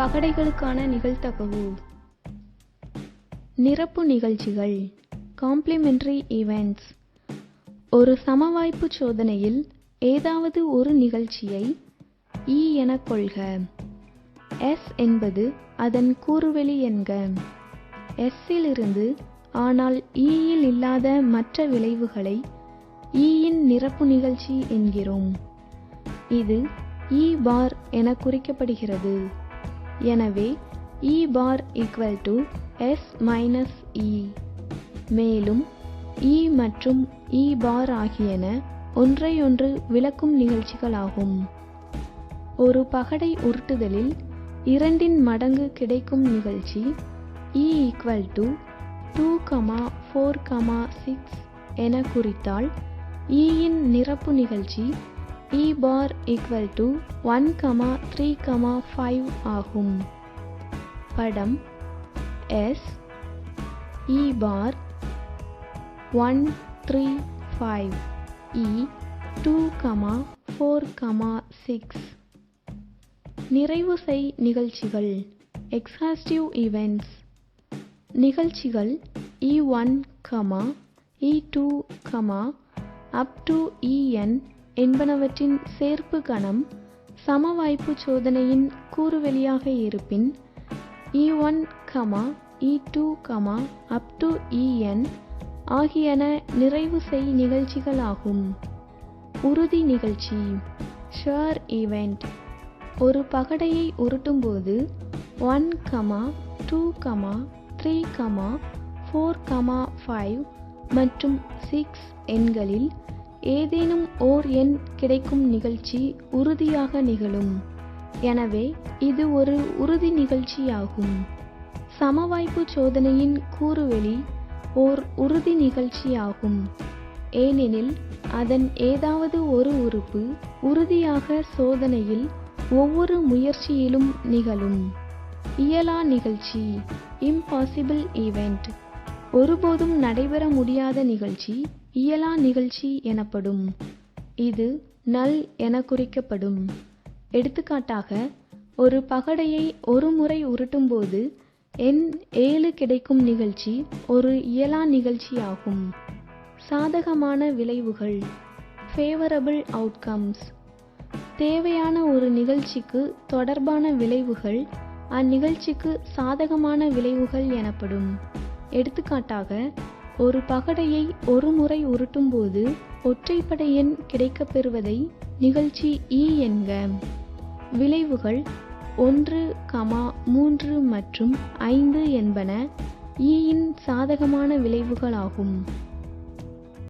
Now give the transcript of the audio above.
பகடைகளுக்கான நிகழ்தகவு நிரப்பு நிகழ்ச்சிகள் காம்ப்ளிமெண்டரி ஈவெண்ட்ஸ் ஒரு சமவாய்ப்புச் சோதனையில் ஏதாவது ஒரு நிகழ்ச்சியை E எனக் கொள்க. S என்பது அதன் கூறுவெளி என்க S இலிருந்து ஆனால் E இல் இல்லாத மற்ற விளைவுகளை E இன் நிரப்பு நிகழ்ச்சி என்கிறோம். இது E பார் என குறிக்கப்படுகிறது. எனவே E bar equal to S minus E. மேலும் E மற்றும் E பார் ஆகியன ஒன்றையொன்று விளக்கும் நிகழ்ச்சிகளாகும். ஒரு பகடை உருட்டுதலில் இரண்டின் மடங்கு கிடைக்கும் நிகழ்ச்சி E equal to 2, 4, 6 என குறித்தால் E இன் நிரப்பு நிகழ்ச்சி E bar equal to 1, 3, 5 ஆகும். படம் S. E bar 1, 3, 5 E 2, 4, 6 நிறைவு செய் நிகழ்ச்சிகள். எக்ஸாஸ்டிவ் ஈவெண்ட்ஸ் நிகழ்ச்சிகள் E one comma E two comma up to E n என்பனவற்றின் சேர்ப்பு கணம் சமவாய்ப்புச் சோதனையின் கூறுவெளியாக இருப்பின் E1, E2, up to En ஆகியன நிறைவு செய் நிகழ்ச்சிகளாகும். உறுதி நிகழ்ச்சி ஷுர் ஈவெண்ட் ஒரு பகடையை உருட்டும்போது 1, 2, 3, 4, 5 மற்றும் சிக்ஸ் எண்களில் ஏதேனும் ஓர் எண் கிடைக்கும் நிகழ்ச்சி உறுதியாக நிகழும். எனவே இது ஒரு உறுதி நிகழ்ச்சியாகும். சமவாய்ப்புச் சோதனையின் கூறுவெளி ஓர் உறுதி நிகழ்ச்சியாகும். ஏனெனில் அதன் ஏதாவது ஒரு உறுப்பு உறுதியாக சோதனையில் ஒவ்வொரு முயற்சியிலும் நிகழும். இயலா நிகழ்ச்சி இம்பாசிபிள் ஈவெண்ட் ஒருபோதும் நடைபெற முடியாத நிகழ்ச்சி இயலா நிகழ்ச்சி எனப்படும். இது நல் என குறிக்கப்படும். எடுத்துக்காட்டாக ஒரு பகடையை ஒரு முறை உருட்டும்போது எண் ஏழு கிடைக்கும் நிகழ்ச்சி ஒரு இயலா நிகழ்ச்சியாகும். சாதகமான விளைவுகள். ஃபேவரபிள் அவுட்கம்ஸ் தேவையான ஒரு நிகழ்ச்சிக்கு தொடர்பான விளைவுகள். அந்நிகழ்ச்சிக்கு சாதகமான விளைவுகள் எனப்படும். எடுத்துக்காட்டாக ஒரு பகடையை ஒரு முறை உருட்டும்போது ஒற்றைப்படை எண் கிடைக்கப்பெறுவதை நிகழ்ச்சி இ என்க. விளைவுகள் ஒன்று கமா மூன்று மற்றும் ஐந்து என்பன ஈயின் சாதகமான விளைவுகளாகும்.